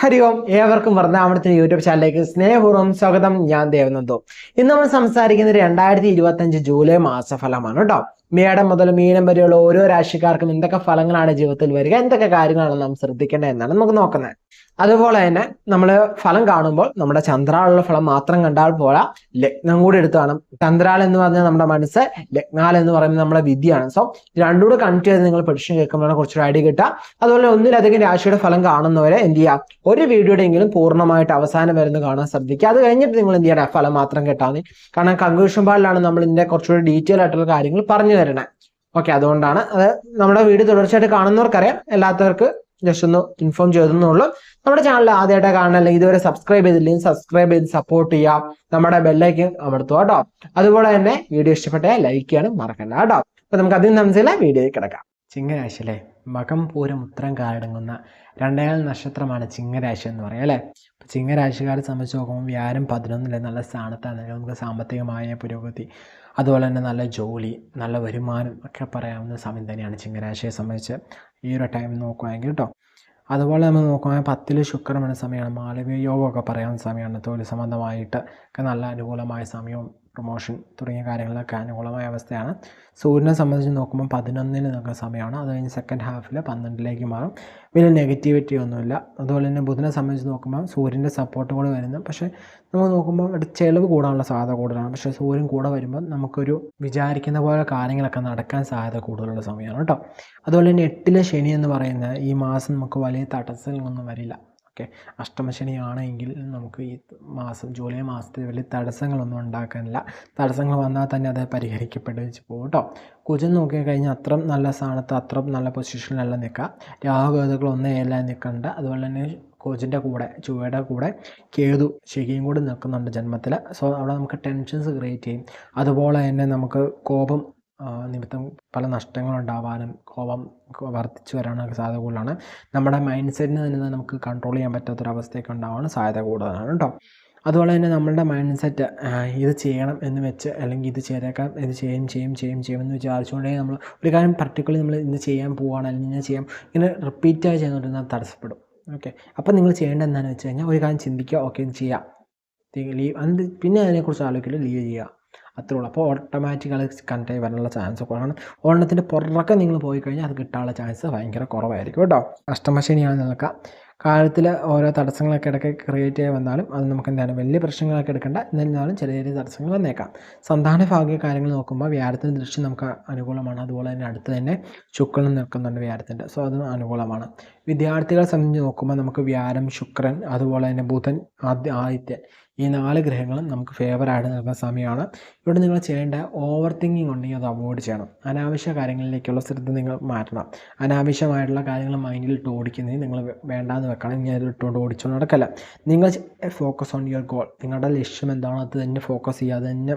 ഹരി ഓം ഏവർക്കും വൃന്ദാവനത്തിന് യൂട്യൂബ് ചാനലിലേക്ക് സ്നേഹപൂർവം സ്വാഗതം. ഞാൻ ദേവനന്ദു. ഇന്ന് നമ്മൾ സംസാരിക്കുന്നത് രണ്ടായിരത്തി ഇരുപത്തി അഞ്ച് ജൂലൈ മാസഫലമാണ് കേട്ടോ. മേടം മുതൽ മീനം വരെയുള്ള ഓരോ രാശിക്കാർക്കും എന്തൊക്കെ ഫലങ്ങളാണ് ജീവിതത്തിൽ വരിക? എന്തൊക്കെ കാര്യങ്ങളാണ് നാം ശ്രദ്ധിക്കേണ്ടത് എന്നാണ് നമുക്ക് നോക്കുന്നത്. അതുപോലെ തന്നെ നമ്മൾ ഫലം കാണുമ്പോൾ നമ്മുടെ ചന്ദ്രാളുള്ള ഫലം മാത്രം കണ്ടാൽ പോരാ. ലഗ്നം കൂടി എടുത്തു കാണും. ചന്ദ്രാൾ എന്ന് പറഞ്ഞാൽ നമ്മുടെ മനസ്സ് ലഗ്നാൽ എന്ന് പറയുന്നത് നമ്മുടെ വിദ്യയാണ്. സോ രണ്ടുകൂടെ കണക്ട് ചെയ്ത് നിങ്ങൾ പ്രഡിക്ഷൻ കേൾക്കുമ്പോഴാണ് കുറച്ചൊരു ഐഡിയ കിട്ടുക. അതുപോലെ ഒന്നിലധികം രാശിയുടെ ഫലം കാണുന്നവരെ എന്ത് ചെയ്യുക? ഒരു വീഡിയോടെങ്കിലും പൂർണമായിട്ട് അവസാനം വരുന്ന കാണാൻ ശ്രദ്ധിക്കുക. അത് കഴിഞ്ഞിട്ട് നിങ്ങൾ എന്ത് ചെയ്യണം ഫലം മാത്രം കേട്ടാൽ മതി. കാരണം കൺക്ലൂഷൻ പാലിലാണ് നമ്മൾ ഇതിന്റെ കുറച്ചുകൂടി ഡീറ്റെയിൽ ആയിട്ടുള്ള കാര്യങ്ങൾ പറഞ്ഞു തരണേ ഓക്കെ അതുകൊണ്ടാണ് അത് നമ്മുടെ വീഡിയോ തുടർച്ചയായിട്ട് കാണുന്നവർക്കറിയാം. അല്ലാത്തവർക്ക് ജസ്റ്റ് ഒന്ന് ഇൻഫോം ചെയ്തെന്നുള്ളൂ നമ്മുടെ ചാനൽ ആദ്യമായിട്ട് കാണാൻ അല്ലെങ്കിൽ ഇതുവരെ സബ്സ്ക്രൈബ് ചെയ്തില്ലെങ്കിൽ സബ്സ്ക്രൈബ് ചെയ്ത് സപ്പോർട്ട് ചെയ്യാം നമ്മുടെ ബെല്ലൈക്കൻ അമർത്തുക കേട്ടോ. അതുപോലെ തന്നെ വീഡിയോ ഇഷ്ടപ്പെട്ട ലൈക്ക് ചെയ്യാനും മറക്കണ്ട കേട്ടോ. അപ്പൊ നമുക്ക് അതിന് മനസ്സിലെ വീഡിയോയിൽ കിടക്കാം. ചിങ്ങരാശി അല്ലേ മകം പൂരം ഉത്തരം കാടങ്ങുന്ന രണ്ടേകാൽ നക്ഷത്രമാണ് ചിങ്ങരാശി എന്ന് പറയാം അല്ലേ? ചിങ്ങരാശിക്കാരെ സംബന്ധിച്ച് നോക്കുമ്പോൾ വ്യാരം പതിനൊന്നിലെ നല്ല സ്ഥാനത്താണ്. നമുക്ക് സാമ്പത്തികമായ പുരോഗതി അതുപോലെ തന്നെ നല്ല ജോലി നല്ല വരുമാനം ഒക്കെ പറയാവുന്ന സമയം തന്നെയാണ് ചിങ്ങരാശിയെ സംബന്ധിച്ച്. ഈ ഒരു ടൈം നോക്കുകയാണെങ്കിൽ കേട്ടോ അതുപോലെ നമ്മൾ നോക്കുകയാണെങ്കിൽ പത്തിൽ ശുക്രമാണ് സമയമാണ്. മാളവ്യ യോഗമൊക്കെ പറയാൻ സമയമാണ്. തൊഴിൽ സംബന്ധമായിട്ട് ഒക്കെ നല്ല അനുകൂലമായ സമയവും പ്രൊമോഷൻ തുടങ്ങിയ കാര്യങ്ങളൊക്കെ അനുകൂലമായ അവസ്ഥയാണ്. സൂര്യനെ സംബന്ധിച്ച് നോക്കുമ്പോൾ പതിനൊന്നിന് നിൽക്കുന്ന സമയമാണ്. അത് കഴിഞ്ഞ് സെക്കൻഡ് ഹാഫിൽ പന്ത്രണ്ടിലേക്ക് മാറും. വലിയ നെഗറ്റിവിറ്റി ഒന്നുമില്ല. അതുപോലെ തന്നെ ബുധനെ സംബന്ധിച്ച് നോക്കുമ്പോൾ സൂര്യന്റെ സപ്പോർട്ട് കൂടെ വരുന്നു. പക്ഷേ നമ്മൾ നോക്കുമ്പോൾ ഇവിടെ ചിലവ് കൂടാനുള്ള സാധ്യത കൂടുതലാണ്. പക്ഷേ സൂര്യൻ കൂടെ വരുമ്പോൾ നമുക്കൊരു വിചാരിക്കുന്ന പോലെ കാര്യങ്ങളൊക്കെ നടക്കാൻ സാധ്യത കൂടുതലുള്ള സമയമാണ് കേട്ടോ. അതുപോലെ തന്നെ എട്ടിലെ ശനി എന്ന് പറയുന്നത് ഈ മാസം നമുക്ക് വലിയ തടസ്സങ്ങളൊന്നും വരില്ല. ഓക്കെ അഷ്ടമശനിയാണെങ്കിൽ നമുക്ക് ഈ മാസം ജൂലൈ മാസത്തിൽ വലിയ തടസ്സങ്ങളൊന്നും ഉണ്ടാക്കാനില്ല. തടസ്സങ്ങൾ വന്നാൽ തന്നെ അത് പരിഹരിക്കപ്പെടുക പോകും കേട്ടോ കുജൻ നോക്കിക്കഴിഞ്ഞാൽ അത്രയും നല്ല സ്ഥാനത്ത് അത്രയും നല്ല പൊസിഷനിലല്ല നിൽക്കുക. രാഹുകേതുക്കൾ ഒന്നും എല്ലാം നിൽക്കണ്ട. അതുപോലെ തന്നെ കോച്ചിന്റെ കൂടെ ചുവയുടെ കൂടെ കേതു ശരിയും കൂടി നിൽക്കുന്നുണ്ട് ജന്മത്തിൽ. സോ അവിടെ നമുക്ക് ടെൻഷൻസ് ക്രിയേറ്റ് ചെയ്യും. അതുപോലെ തന്നെ നമുക്ക് കോപം നിമിത്തം പല നഷ്ടങ്ങളുണ്ടാവാനും കോപം വർദ്ധിച്ചു വരാനൊക്കെ സാധ്യത കൂടുതലാണ്. നമ്മുടെ മൈൻഡ് സെറ്റിന് തന്നെ നമുക്ക് കൺട്രോൾ ചെയ്യാൻ പറ്റാത്തൊരവസ്ഥയൊക്കെ ഉണ്ടാവാൻ സാധ്യത കൂടുതലാണ് കേട്ടോ അതുപോലെ തന്നെ നമ്മളുടെ മൈൻഡ് സെറ്റ് ഇത് ചെയ്യണം എന്ന് വെച്ച് അല്ലെങ്കിൽ ഇത് ചെയ്തേക്കാം ഇത് ചെയ്യും ചെയ്യും ചെയ്യും ചെയ്യും എന്ന് വിചാരിച്ചുകൊണ്ടേ നമ്മൾ ഒരു കാര്യം പർട്ടിക്കുലർ നമ്മൾ ഇന്ന് ചെയ്യാൻ പോവുകയാണ് അല്ലെങ്കിൽ ഇങ്ങനെ ചെയ്യാം ഇങ്ങനെ റിപ്പീറ്റായി ചെയ്യുന്നതുകൊണ്ട് തടസ്സപ്പെടും. ഓക്കെ അപ്പോൾ നിങ്ങൾ ചെയ്യേണ്ടത് എന്താണെന്ന് വെച്ച് കഴിഞ്ഞാൽ ഒരു കാര്യം ചിന്തിക്കുക ഓക്കെ ചെയ്യാം. ലീവ് അത് പിന്നെ അതിനെക്കുറിച്ച് ആലോചിക്കില്ല ലീവ് ചെയ്യുക. അത്രേ ഉള്ളൂ അപ്പോൾ ഓട്ടോമാറ്റിക്കലി കണക്ട് ആയി വരാനുള്ള ചാൻസ് കുറവാണ്. ഓണത്തിന്റെ പുറകെ നിങ്ങൾ പോയി കഴിഞ്ഞാൽ അത് കിട്ടാനുള്ള ചാൻസ് ഭയങ്കര കുറവായിരിക്കും കേട്ടോ. അഷ്ടമശനിയാണ് നിൽക്കുക കാലത്തിൽ ഓരോ തടസ്സങ്ങളൊക്കെ ഇടയ്ക്ക് ക്രിയേറ്റ് ചെയ്യാൻ വന്നാലും അത് നമുക്ക് എന്താണ് വലിയ പ്രശ്നങ്ങളൊക്കെ എടുക്കേണ്ട. എന്നിരുന്നാലും ചെറിയ ചെറിയ തടസ്സങ്ങൾ വന്നേക്കാം. സന്താന ഭാഗ്യ കാര്യങ്ങൾ നോക്കുമ്പോൾ വ്യാഴത്തിന്റെ ദൃശ്യം നമുക്ക് അനുകൂലമാണ്. അതുപോലെ തന്നെ അടുത്ത് തന്നെ ശുക്രനും നിൽക്കുന്നുണ്ട് വ്യാഴത്തിന്റെ സോ അതും അനുകൂലമാണ്. വിദ്യാർത്ഥികളെ സംബന്ധിച്ച് നോക്കുമ്പോൾ നമുക്ക് വ്യാഴം ശുക്രൻ അതുപോലെ തന്നെ ബുധൻ ആദ്യ ആദിത്യൻ ഈ നാല് ഗ്രഹങ്ങളും നമുക്ക് ഫേവറായിട്ട് നിൽക്കുന്ന സമയമാണ്. ഇവിടെ നിങ്ങൾ ചെയ്യേണ്ട ഓവർ തിങ്കിങ് ഉണ്ടെങ്കിൽ അത് അവോയ്ഡ് ചെയ്യണം. അനാവശ്യ കാര്യങ്ങളിലേക്കുള്ള ശ്രദ്ധ നിങ്ങൾ മാറ്റണം. അനാവശ്യമായിട്ടുള്ള കാര്യങ്ങൾ മൈൻഡിൽ ഇട്ട് ഓടിക്കുന്നത് നിങ്ങൾ വേണ്ടാന്ന് വെക്കണം. ഇനി അത് ഇട്ടുകൊണ്ട് ഓടിച്ചുകൊണ്ട് നടക്കല്ല. നിങ്ങൾ ഫോക്കസ് ഓൺ യുവർ ഗോൾ നിങ്ങളുടെ ലക്ഷ്യം എന്താണോ അത് തന്നെ ഫോക്കസ് ചെയ്യുക അത് തന്നെ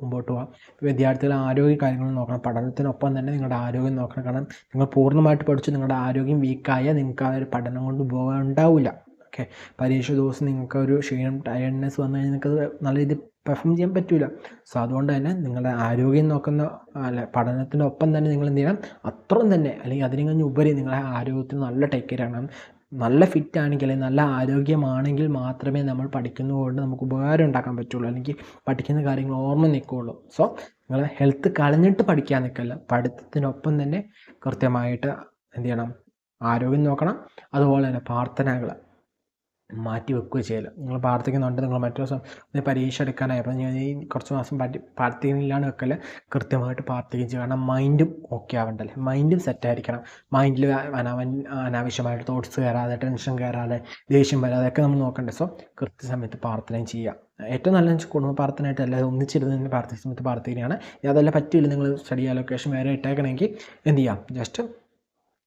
മുമ്പോട്ട് പോകാം വിദ്യാർത്ഥികളുടെ ആരോഗ്യ കാര്യങ്ങൾ നോക്കണം. പഠനത്തിനൊപ്പം തന്നെ നിങ്ങളുടെ ആരോഗ്യം നോക്കണം. കാരണം നിങ്ങൾ പൂർണമായിട്ട് പഠിച്ചു നിങ്ങളുടെ ആരോഗ്യം വീക്കായാൽ നിങ്ങൾക്ക് ആ ഒരു പഠനം കൊണ്ട് പോകാൻ ഉണ്ടാവില്ല ഓക്കെ പരീക്ഷ ദിവസം നിങ്ങൾക്ക് ഒരു ക്ഷീണം ടയർഡ്നെസ് വന്നു കഴിഞ്ഞാൽ നിങ്ങൾക്ക് നല്ല രീതിയിൽ പെർഫോം ചെയ്യാൻ പറ്റില്ല സോ അതുകൊണ്ട് തന്നെ നിങ്ങളുടെ ആരോഗ്യം നോക്കുന്ന അല്ല പഠനത്തിനൊപ്പം തന്നെ നിങ്ങൾ എന്ത് ചെയ്യണം? അത്രയും തന്നെ അല്ലെങ്കിൽ അതിനെ കഴിഞ്ഞ് ഉപരി നിങ്ങളുടെ ആരോഗ്യത്തിന് നല്ല ടേക്ക് കെയർ ചെയ്യണം നല്ല ഫിറ്റ് ആണെങ്കിൽ നല്ല ആരോഗ്യമാണെങ്കിൽ മാത്രമേ നമ്മൾ പഠിക്കുന്നതുകൊണ്ട് നമുക്ക് ഉപകാരം ഉണ്ടാക്കാൻ പറ്റുള്ളൂ. അല്ലെങ്കിൽ പഠിക്കുന്ന കാര്യങ്ങൾ ഓർമ്മ നിൽക്കുകയുള്ളൂ. സോ നിങ്ങൾ ഹെൽത്ത് കളഞ്ഞിട്ട് പഠിക്കാൻ നിൽക്കല്ല. പഠിത്തത്തിനൊപ്പം തന്നെ കൃത്യമായിട്ട് എന്ത് ചെയ്യണം? ആരോഗ്യം നോക്കണം. അതുപോലെ തന്നെ പ്രാർത്ഥനകൾ. മാറ്റി വെക്കുക ചെയ്യല. നിങ്ങൾ പ്രാർത്ഥിക്കുന്നുണ്ട് നിങ്ങൾ മറ്റു ദിവസം പരീക്ഷ എടുക്കാനായിരുന്നു ഞാൻ ഈ കുറച്ച് മാസം പഠി പ്രാർത്ഥിക്കുന്നില്ലാണ് വെക്കൽ കൃത്യമായിട്ട് പ്രാർത്ഥിക്കുകയും ചെയ്യും. കാരണം മൈൻഡും ഓക്കെ ആവണ്ടല്ലേ? മൈൻഡും സെറ്റായിരിക്കണം മൈൻഡിൽ അനാവൻ അനാവശ്യമായിട്ട് തോട്ട്സ് കയറാതെ ടെൻഷൻ കയറാതെ ദേഷ്യം വരാതെ ഒക്കെ നമ്മൾ നോക്കണ്ടേ? സോ കൃത്യസമയത്ത് പ്രാർത്ഥനയും ചെയ്യുക ഏറ്റവും നല്ല കുടുംബ പ്രാർത്ഥനയായിട്ട് അല്ലാതെ ഒന്നിച്ചിരുന്ന് തന്നെ പ്രാർത്ഥിച്ച സമയത്ത് പ്രാർത്ഥിക്കുകയാണ്. അതെല്ലാം പറ്റിയില്ല നിങ്ങൾ സ്റ്റഡി അലൊക്കേഷൻ വേറെ ഇട്ടേക്കണമെങ്കിൽ എന്ത് ചെയ്യാം? ജസ്റ്റ്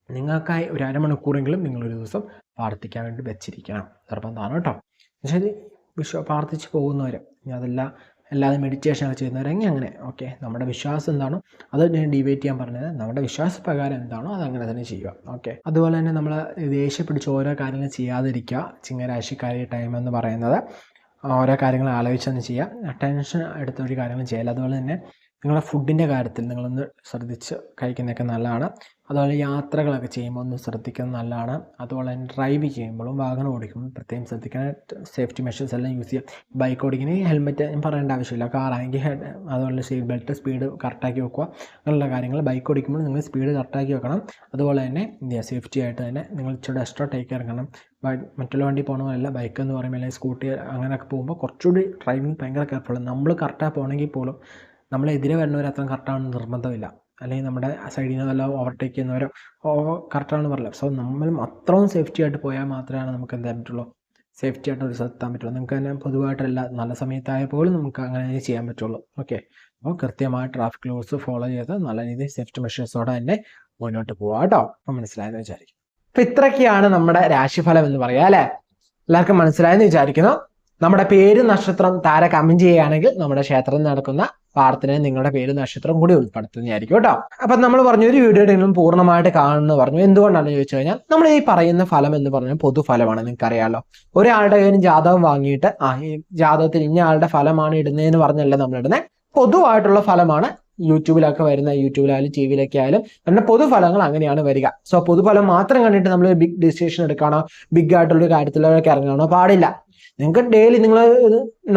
നിങ്ങൾക്കായി ഒരു അരമണിക്കൂറെങ്കിലും നിങ്ങളൊരു ദിവസം പ്രാർത്ഥിക്കാൻ വേണ്ടി വെച്ചിരിക്കണം. നിർബന്ധമാണ് കേട്ടോ. എന്നുവെച്ചാൽ വിശ്വ പ്രാർത്ഥിച്ച് പോകുന്നവർ അതെല്ലാം അല്ലാതെ മെഡിറ്റേഷൻ ചെയ്യുന്നവരെങ്കിൽ അങ്ങനെ. ഓക്കെ നമ്മുടെ വിശ്വാസം എന്താണോ അത് ഞാൻ ഡിബേറ്റ് ചെയ്യാൻ പറഞ്ഞത് നമ്മുടെ വിശ്വാസ പ്രകാരം എന്താണോ അത് അങ്ങനെ തന്നെ ചെയ്യുക. ഓക്കെ അതുപോലെ തന്നെ നമ്മൾ ദേഷ്യം ഓരോ കാര്യങ്ങൾ ചെയ്യാതിരിക്കുക. ചിങ്ങരാശിക്കാരി ടൈം എന്ന് പറയുന്നത്. ഓരോ കാര്യങ്ങൾ ആലോചിച്ചൊന്ന് ചെയ്യുക. ടെൻഷൻ എടുത്ത ഒരു കാര്യങ്ങളും ചെയ്യില്ല. അതുപോലെ തന്നെ നിങ്ങളുടെ ഫുഡിന്റെ കാര്യത്തിൽ നിങ്ങളൊന്ന് ശ്രദ്ധിച്ച് കഴിക്കുന്നതൊക്കെ നല്ലതാണ്. അതുപോലെ യാത്രകളൊക്കെ ചെയ്യുമ്പോൾ ഒന്ന് ശ്രദ്ധിക്കുന്നത് നല്ലതാണ്. അതുപോലെ തന്നെ ഡ്രൈവ് ചെയ്യുമ്പോഴും വാഹനം ഓടിക്കുമ്പോൾ പ്രത്യേകം ശ്രദ്ധിക്കണം. സേഫ്റ്റി മെഷേഴ്സ് എല്ലാം യൂസ് ചെയ്യുക ബൈക്ക് ഓടിക്കണമെങ്കിൽ ഹെൽമെറ്റ് പറയേണ്ട ആവശ്യമില്ല. കാറാണെങ്കിൽ അതുപോലെ സീറ്റ് ബെൽറ്റ് സ്പീഡ് കറക്റ്റാക്കി വെക്കുക. അങ്ങനെയുള്ള കാര്യങ്ങൾ ബൈക്ക് ഓടിക്കുമ്പോൾ നിങ്ങൾ സ്പീഡ് കറക്റ്റാക്കി വെക്കണം. അതുപോലെ തന്നെ സേഫ്റ്റി ആയിട്ട് തന്നെ നിങ്ങൾ ഇച്ചിരി എക്സ്ട്രാ ടേക്ക് ഇറങ്ങണം. മറ്റുള്ള വണ്ടി പോകണമെന്നല്ല ബൈക്ക് എന്ന് പറയുമ്പോൾ അല്ലെങ്കിൽ സ്കൂട്ടി അങ്ങനെയൊക്കെ പോകുമ്പോൾ കുറച്ചുകൂടി ഡ്രൈവിംഗ് ഭയങ്കര കെയർഫുൾ നമ്മൾ കറക്റ്റായി പോകണമെങ്കിൽ പോലും നമ്മളെതിരെ വരുന്നവർ അത്ര കറക്റ്റാണെന്ന് നിർബന്ധമില്ല. അല്ലെങ്കിൽ നമ്മുടെ സൈഡിൽ നിന്ന് വല്ല ഓവർടേക്ക് ചെയ്യുന്നവരോ? ഓ കറക്റ്റാണെന്ന് പറയില്ല സോ നമ്മൾ അത്രയും സേഫ്റ്റി ആയിട്ട് പോയാൽ മാത്രമാണ് നമുക്ക് എന്താ പറ്റുള്ളൂ? സേഫ്റ്റി ആയിട്ട് ഒരു സ്ഥലത്തെത്താൻ പറ്റുള്ളൂ. നമുക്ക് തന്നെ പൊതുവായിട്ടല്ല നല്ല സമയത്തായ പോലും നമുക്ക് അങ്ങനെ ചെയ്യാൻ പറ്റുള്ളൂ. ഓക്കെ അപ്പോൾ കൃത്യമായി ട്രാഫിക് റൂൾസ് ഫോളോ ചെയ്ത് നല്ല രീതിയിൽ സേഫ്റ്റി മെഷേഴ്സോടെ തന്നെ മുന്നോട്ട് പോവാം കേട്ടോ മനസ്സിലായെന്ന് വിചാരിക്കും അപ്പം ഇത്രയൊക്കെയാണ് നമ്മുടെ രാശിഫലം എന്ന് പറയുക അല്ലേ? എല്ലാവർക്കും മനസ്സിലായെന്ന് വിചാരിക്കുന്നു. നമ്മുടെ പേര് നക്ഷത്രം താര കമന്റ് ചെയ്യുകയാണെങ്കിൽ നമ്മുടെ ക്ഷേത്രത്തിൽ നടക്കുന്ന പ്രാർത്ഥനയിൽ നിങ്ങളുടെ പേര് നക്ഷത്രം കൂടി ഉൾപ്പെടുത്തുന്നതായിരിക്കും കേട്ടോ. അപ്പൊ നമ്മൾ പറഞ്ഞു ഒരു വീഡിയോയുടെ പൂർണമായിട്ട് കാണുന്നു പറഞ്ഞു. എന്തുകൊണ്ടാണെന്ന് ചോദിച്ചു കഴിഞ്ഞാൽ നമ്മൾ ഈ പറയുന്ന ഫലം എന്ന് പറഞ്ഞാൽ പൊതുഫലമാണ് നിങ്ങൾക്ക് അറിയാമല്ലോ ഒരാളുടെ കയ്യിൽ ജാതകം വാങ്ങിയിട്ട് ആ ഈ ജാതകത്തിൽ ഇന്ന ആളുടെ ഫലമാണ് ഇടുന്നതെന്ന് പറഞ്ഞല്ല നമ്മൾ ഇടുന്നത് പൊതുവായിട്ടുള്ള ഫലമാണ് യൂട്യൂബിലൊക്കെ വരുന്ന യൂട്യൂബിലായാലും ടി വിയിലൊക്കെ ആയാലും നമ്മുടെ പൊതുഫലങ്ങൾ അങ്ങനെയാണ് വരിക. സോ പൊതുഫലം മാത്രം കണ്ടിട്ട് നമ്മൾ ബിഗ് ഡിസിഷൻ എടുക്കാനോ ബിഗ് ആയിട്ടുള്ള കാര്യത്തിലൊക്കെ ഇറങ്ങാനോ പാടില്ല. നിങ്ങൾക്ക് ഡെയിലി നിങ്ങൾ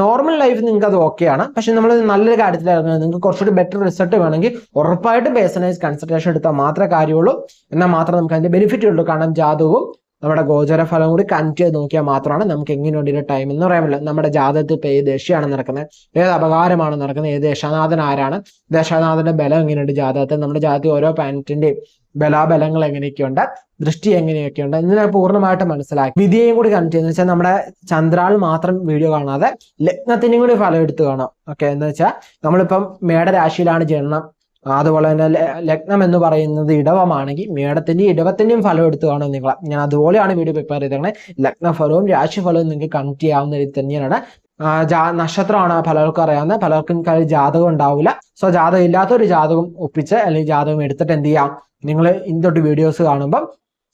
നോർമൽ ലൈഫ് നിങ്ങൾക്ക് അത് ഓക്കെയാണ് പക്ഷെ നമ്മൾ നല്ലൊരു കാര്യത്തിൽ ഇറങ്ങുന്നത് നിങ്ങൾക്ക് കുറച്ചുകൂടി ബെറ്റർ റിസൾട്ട് വേണമെങ്കിൽ ഉറപ്പായിട്ടും പേഴ്സണൈസ് കൺസൾട്ടേഷൻ എടുത്താൽ മാത്രമേ കാര്യമുള്ളൂ. എന്നാൽ മാത്രമേ നമുക്ക് അതിന്റെ ബെനിഫിറ്റ് ഉള്ളൂ. കാരണം ജാതകവും നമ്മുടെ ഗോചര ഫലം കൂടി കണക്ട് ചെയ്ത് നോക്കിയാൽ മാത്രമാണ് നമുക്ക് എങ്ങനെയുണ്ട് ഇതിന്റെ ടൈം എന്ന് പറയാൻ പറ്റില്ല. നമ്മുടെ ജാതകത്തിൽ ഇപ്പൊ ഏത് ദശയാണ് നടക്കുന്നത്? ഏത് അപകാരമാണ് നടക്കുന്നത്? ഏത് ദശാനാഥൻ ആരാണ്? ദശാനാഥന്റെ ബലം എങ്ങനെയുണ്ട് ജാതകത്തിൽ? നമ്മുടെ ജാതി ഓരോ പാനറ്റിന്റെയും ബലാബലങ്ങൾ എങ്ങനെയൊക്കെയുണ്ട്? ദൃഷ്ടി എങ്ങനെയൊക്കെയുണ്ട്? ഇതിനെ പൂർണമായിട്ട് മനസ്സിലാക്കി. വിധിയെയും കൂടി കണക്ട് ചെയ്യുന്ന വെച്ചാൽ നമ്മുടെ ചന്ദ്രാൾ മാത്രം വീഡിയോ കാണാതെ ലഗ്നത്തിനെയും കൂടി ഫലം എടുത്ത് കാണാം. ഓക്കെ എന്ന് വെച്ചാൽ നമ്മളിപ്പം മേടരാശിയിലാണ് ജനനം. അതുപോലെ തന്നെ ലഗ്നം എന്ന് പറയുന്നത് ഇടവമാണെങ്കിൽ മേടത്തിന്റെ ഇടവത്തിന്റെയും ഫലം എടുത്തു കാണും നിങ്ങൾ ഞാൻ അതുപോലെയാണ് വീഡിയോ പ്രിപ്പയർ ചെയ്തേക്കണേ ലഗ്നഫലവും രാശിഫലവും നിങ്ങൾക്ക് കണക്ട് ചെയ്യാവുന്ന രീതി തന്നെയാണ്. നക്ഷത്രമാണ് പലർക്കും അറിയാവുന്നത് പലർക്കും ജാതകം ഉണ്ടാവില്ല. സോ ജാതകം ഇല്ലാത്ത ഒരു ജാതകം ഒപ്പിച്ച് അല്ലെങ്കിൽ ജാതകം എടുത്തിട്ട് എന്ത് ചെയ്യാം? നിങ്ങൾ ഇന്തൊട്ട് വീഡിയോസ് കാണുമ്പം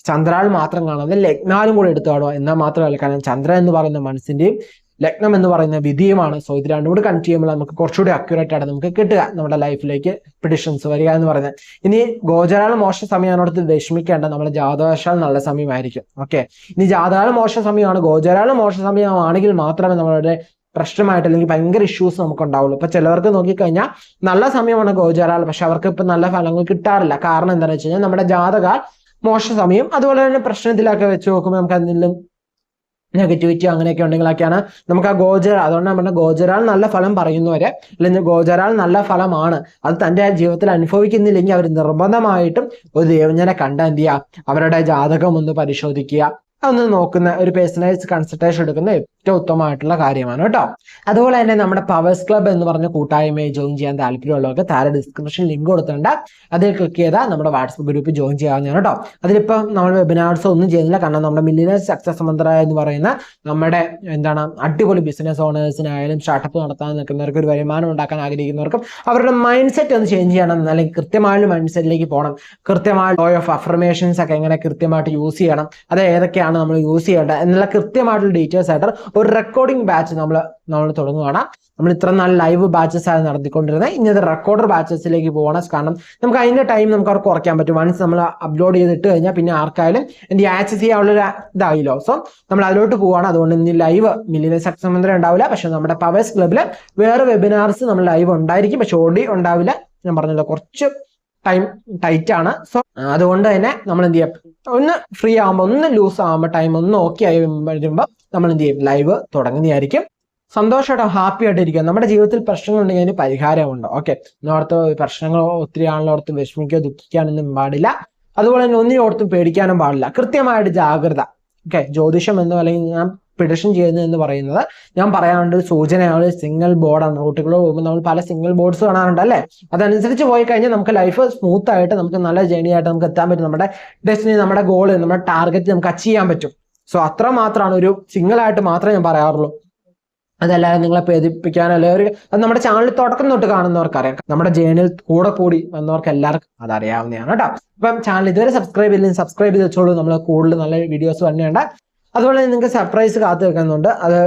ചന്ദ്രാൾ മാത്രം കാണാതെ ലഗ്നാലും കൂടെ എടുത്തു കാണുക. എന്നാൽ മാത്രമല്ല കാരണം ചന്ദ്രൻ എന്ന് പറയുന്ന മനസ്സിന്റെയും ലഗ്നം എന്ന് പറയുന്ന വിധിയുമാണ്. സോ ഇത് രണ്ടും കൂടി കണക്ട് ചെയ്യുമ്പോൾ നമുക്ക് കുറച്ചുകൂടി അക്യുറേറ്റ് ആയിട്ട് നമുക്ക് കിട്ടുക നമ്മുടെ ലൈഫിലേക്ക് പ്രിഡിഷൻസ് വരിക എന്ന് പറയുന്നത്. ഇനി ഗോചരാൾ മോശ സമയമാണോടത്ത് വിഷമിക്കേണ്ട. നമ്മുടെ ജാതകശാൽ നല്ല സമയമായിരിക്കും. ഓക്കെ ഇനി ജാതകാല മോശ സമയമാണ്. ഗോചരാൾ മോശ സമയമാണെങ്കിൽ മാത്രമേ നമ്മളുടെ പ്രശ്നമായിട്ട് അല്ലെങ്കിൽ ഭയങ്കര ഇഷ്യൂസ് നമുക്ക് ഉണ്ടാവുള്ളൂ ഇപ്പൊ ചിലവർക്ക് നോക്കിക്കഴിഞ്ഞാൽ നല്ല സമയമാണ് ഗോചരാൾ പക്ഷെ അവർക്ക് ഇപ്പൊ നല്ല ഫലങ്ങൾ കിട്ടാറില്ല. കാരണം എന്താണെന്ന് വെച്ച് കഴിഞ്ഞാൽ നമ്മുടെ ജാതക മോശ സമയം അതുപോലെ തന്നെ പ്രശ്നത്തിലൊക്കെ വെച്ച് നോക്കുമ്പോൾ നമുക്ക് എന്തെങ്കിലും നെഗറ്റിവിറ്റി അങ്ങനെയൊക്കെ ഉണ്ടെങ്കിലൊക്കെയാണ് നമുക്ക് ആ ഗോചര അതുകൊണ്ട് നമ്മുടെ ഗോചരാൾ നല്ല ഫലം പറയുന്നവരെ അല്ലെങ്കിൽ ഗോചരാൾ നല്ല ഫലമാണ്. അത് തന്റെ ജീവിതത്തിൽ അനുഭവിക്കുന്നില്ലെങ്കിൽ അവർ നിർബന്ധമായിട്ടും ഒരു ദേവജ്ഞനെ കണ്ട എന്ത് ചെയ്യുക? അവരുടെ ജാതകം ഒന്ന് പരിശോധിക്കുക. അതൊന്ന് നോക്കുന്ന ഒരു പേഴ്സണലൈസ് കൺസൾട്ടേഷൻ എടുക്കുന്ന ഏറ്റവും ഉത്തമമായിട്ടുള്ള കാര്യമാണ് കേട്ടോ. അതുപോലെ തന്നെ നമ്മുടെ പവേഴ്സ് ക്ലബ് എന്ന് പറഞ്ഞ കൂട്ടായ്മയെ ജോയിൻ ചെയ്യാൻ താല്പര്യമുള്ളവർക്ക് താഴെ ഡിസ്ക്രിപ്ഷൻ ലിങ്ക് കൊടുത്തിട്ടുണ്ട്. അതിൽ ക്ലിക്ക് ചെയ്താൽ നമ്മുടെ വാട്സപ്പ് ഗ്രൂപ്പ് ജോയിൻ ചെയ്യാവുന്നതാണ് കേട്ടോ. അതിലിപ്പം നമ്മൾ വെബിനാർസ് ഒന്നും ചെയ്യുന്നില്ല. കാരണം നമ്മുടെ മില്ലിനർ സക്സസ് മന്ത്ര എന്ന് പറയുന്ന നമ്മുടെ എന്താണ് അടിപൊളി ബിസിനസ് ഓണേഴ്സിനായാലും സ്റ്റാർട്ടപ്പ് നടത്താൻ നിൽക്കുന്നവർക്ക് ഒരു വരുമാനം ഉണ്ടാക്കാൻ ആഗ്രഹിക്കുന്നവർക്കും അവരുടെ മൈൻഡ് സെറ്റ് ഒന്ന് ചേഞ്ച് ചെയ്യണം. അല്ലെങ്കിൽ കൃത്യമായ മൈൻഡ് സെറ്റിലേക്ക് പോകണം. കൃത്യമായ ലോ ഓഫ് അഫർമേഷൻസ് ഒക്കെ എങ്ങനെ കൃത്യമായിട്ട് യൂസ് ചെയ്യണം. അത് ഏതൊക്കെയാണ് നമ്മൾ യൂസ് ചെയ്യേണ്ടത്? എന്നുള്ള കൃത്യമായിട്ടുള്ള ഡീറ്റെയിൽസ് ആയിട്ട് ഒരു റെക്കോർഡിംഗ് ബാച്ച് നമ്മൾ നമ്മൾ തുടങ്ങുകയാണ് നമ്മൾ ഇത്ര നാൾ ലൈവ് ബാച്ചസ് ആണ് നടത്തിക്കൊണ്ടിരുന്നത്. ഇനി അത് റെക്കോർഡർ ബാച്ചസിലേക്ക് പോകണം. കാരണം നമുക്ക് അതിന്റെ ടൈം നമുക്ക് അവർക്ക് കുറയ്ക്കാൻ പറ്റും. വൺസ് നമ്മൾ അപ്ലോഡ് ചെയ്തിട്ട് കഴിഞ്ഞാൽ പിന്നെ ആർക്കായാലും എന്റെ ആക്സസ് ചെയ്യാനുള്ളൊരു ഇതായില്ലോ. സോ നമ്മൾ അതിലോട്ട് പോവുകയാണ് അതുകൊണ്ട് ഇനി ലൈവ് മില്ലിയൻ മന്ത്രി ഉണ്ടാവില്ല. പക്ഷെ നമ്മുടെ പവേഴ്സ് ക്ലബിൽ വേറെ വെബിനാർസ് നമ്മൾ ലൈവ് ഉണ്ടായിരിക്കും. പക്ഷെ ഓടി ഉണ്ടാവില്ല. ഞാൻ പറഞ്ഞല്ലോ കുറച്ച് ടൈം ടൈറ്റ് ആണ്. സോ അതുകൊണ്ട് തന്നെ നമ്മൾ എന്ത് ചെയ്യാം ഒന്ന് ഫ്രീ ആകുമ്പോൾ ഒന്ന് ലൂസ് ആകുമ്പോൾ ടൈം ഒന്ന് ഓക്കെ ആയി വരുമ്പോൾ നമ്മൾ എന്ത് ചെയ്യും ലൈവ് തുടങ്ങുന്നതായിരിക്കും. സന്തോഷമായിട്ടും ഹാപ്പി ആയിട്ട് ഇരിക്കുക. നമ്മുടെ ജീവിതത്തിൽ പ്രശ്നങ്ങൾ ഉണ്ടെങ്കിൽ അതിന് പരിഹാരമുണ്ട്. ഓക്കെ ഓർത്ത് പ്രശ്നങ്ങൾ ഒത്തിരി ആണല്ലോ ഓർത്ത് വിഷമിക്കുക ദുഃഖിക്കാനൊന്നും പാടില്ല. അതുപോലെ തന്നെ ഒന്നിനോടത്തും പേടിക്കാനും പാടില്ല. കൃത്യമായിട്ട് ജാഗ്രത. ഓക്കെ ജ്യോതിഷം എന്ന് അല്ലെങ്കിൽ ഞാൻ പ്രിഡിഷൻ ചെയ്യുന്നത് എന്ന് പറയുന്നത്. ഞാൻ പറയാനുണ്ട് സൂചനയാണ് സിംഗിൾ ബോർഡാണ് റൂട്ടുകൾ പോകുമ്പോൾ നമ്മൾ പല സിംഗിൾ ബോർഡ്സ് കാണാറുണ്ട് അല്ലേ? അതനുസരിച്ച് പോയി കഴിഞ്ഞാൽ നമുക്ക് ലൈഫ് സ്മൂത്ത് ആയിട്ട് നമുക്ക് നല്ല ജേണി ആയിട്ട് നമുക്ക് എത്താൻ പറ്റും. നമ്മുടെ ഡെസ്റ്റിനി നമ്മുടെ ഗോൾ നമ്മുടെ ടാർഗറ്റ് നമുക്ക് അച്ചീവ് ചെയ്യാൻ പറ്റും. സോ അത്ര മാത്രമാണ് ഒരു സിംഗിൾ ആയിട്ട് മാത്രമേ ഞാൻ പറയാറുള്ളൂ. അതല്ലാതെ നിങ്ങളെ പേദിപ്പിക്കാൻ അല്ലെങ്കിൽ ഒരു അത് നമ്മുടെ ചാനൽ തുടക്കം തൊട്ട് കാണുന്നവർക്ക് അറിയാം. നമ്മുടെ ജേണിൽ കൂടെ കൂടി വന്നവർക്ക് എല്ലാവർക്കും അതറിയാവുന്നതാണ് കേട്ടോ. അപ്പം ചാനൽ ഇതുവരെ സബ്സ്ക്രൈബ് ചെയ്തില്ലെങ്കിൽ സബ്സ്ക്രൈബ് ചെയ്ത് വെച്ചോളൂ. നമ്മൾ കൂടുതൽ നല്ല വീഡിയോസ് തന്നെയുണ്ട് അതുപോലെ തന്നെ നിങ്ങൾക്ക് സർപ്രൈസ് കാത്തു വെക്കുന്നുണ്ട്. അത്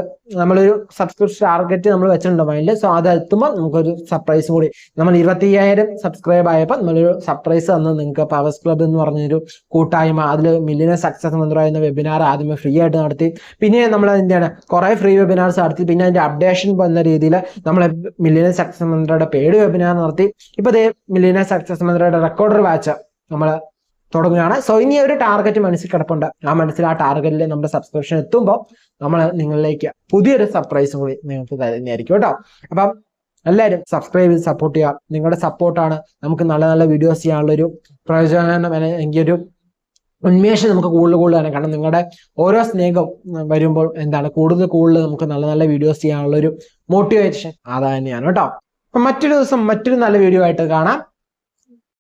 നമ്മളൊരു സബ്സ്ക്രിപ്ഷൻ ടാർഗറ്റ് നമ്മൾ വെച്ചിട്ടുണ്ട് മൈൻഡിൽ സോ അത് എത്തുമ്പോൾ നമുക്കൊരു സർപ്രൈസ് കൂടി. നമ്മൾ ഇരുപത്തി അയ്യായിരം സബ്സ്ക്രൈബ് ആയപ്പോൾ നമ്മളൊരു സർപ്രൈസ് തന്നു. നിങ്ങൾക്ക് പവേഴ്സ് ക്ലബ് എന്ന് പറഞ്ഞൊരു കൂട്ടായ്മ അതിൽ മില്ലിനെ സക്സസ് പറയുന്ന വെബിനാർ ആദ്യമേ ഫ്രീ ആയിട്ട് നടത്തി. പിന്നെ നമ്മൾ എന്താണ് കുറേ ഫ്രീ വെബിനാർസ് നടത്തി. പിന്നെ അതിന്റെ അപ്ഡേഷൻ എന്ന രീതിയിൽ നമ്മൾ മില്ലിനെ സക്സസ് മന്ത്രയുടെ പേഡ് വെബിനാർ നടത്തി. ഇപ്പോൾ അതേ മില്ലിനെ സക്സസ് മന്ത്രയുടെ റെക്കോർഡർ വാച്ച് നമ്മൾ തുടങ്ങുകയാണ്. സോ ഇനി ഒരു ടാർഗറ്റ് മനസ്സിൽ കിടപ്പുണ്ട്. ആ മനസ്സിൽ ആ ടാർഗറ്റിൽ നമ്മുടെ സബ്സ്ക്രിപ്ഷൻ എത്തുമ്പോൾ നമ്മൾ നിങ്ങളിലേക്ക് പുതിയൊരു സർപ്രൈസും കൂടി നിങ്ങൾക്ക് തരുന്നതായിരിക്കും കേട്ടോ. അപ്പം എല്ലാവരും സബ്സ്ക്രൈബ് ചെയ്ത് സപ്പോർട്ട് ചെയ്യുക. നിങ്ങളുടെ സപ്പോർട്ടാണ് നമുക്ക് നല്ല നല്ല വീഡിയോസ് ചെയ്യാനുള്ള ഒരു പ്രയോജനം എനിക്ക് ഒരു ഉന്മേഷം നമുക്ക് കൂടുതൽ കൂടുതലാണ് കാരണം നിങ്ങളുടെ ഓരോ സ്നേഹം വരുമ്പോൾ എന്താണ് കൂടുതൽ കൂടുതൽ നമുക്ക് നല്ല നല്ല വീഡിയോസ് ചെയ്യാനുള്ള ഒരു മോട്ടിവേഷൻ അത് തന്നെയാണ് കേട്ടോ. അപ്പം മറ്റൊരു ദിവസം മറ്റൊരു നല്ല വീഡിയോ ആയിട്ട് കാണാം.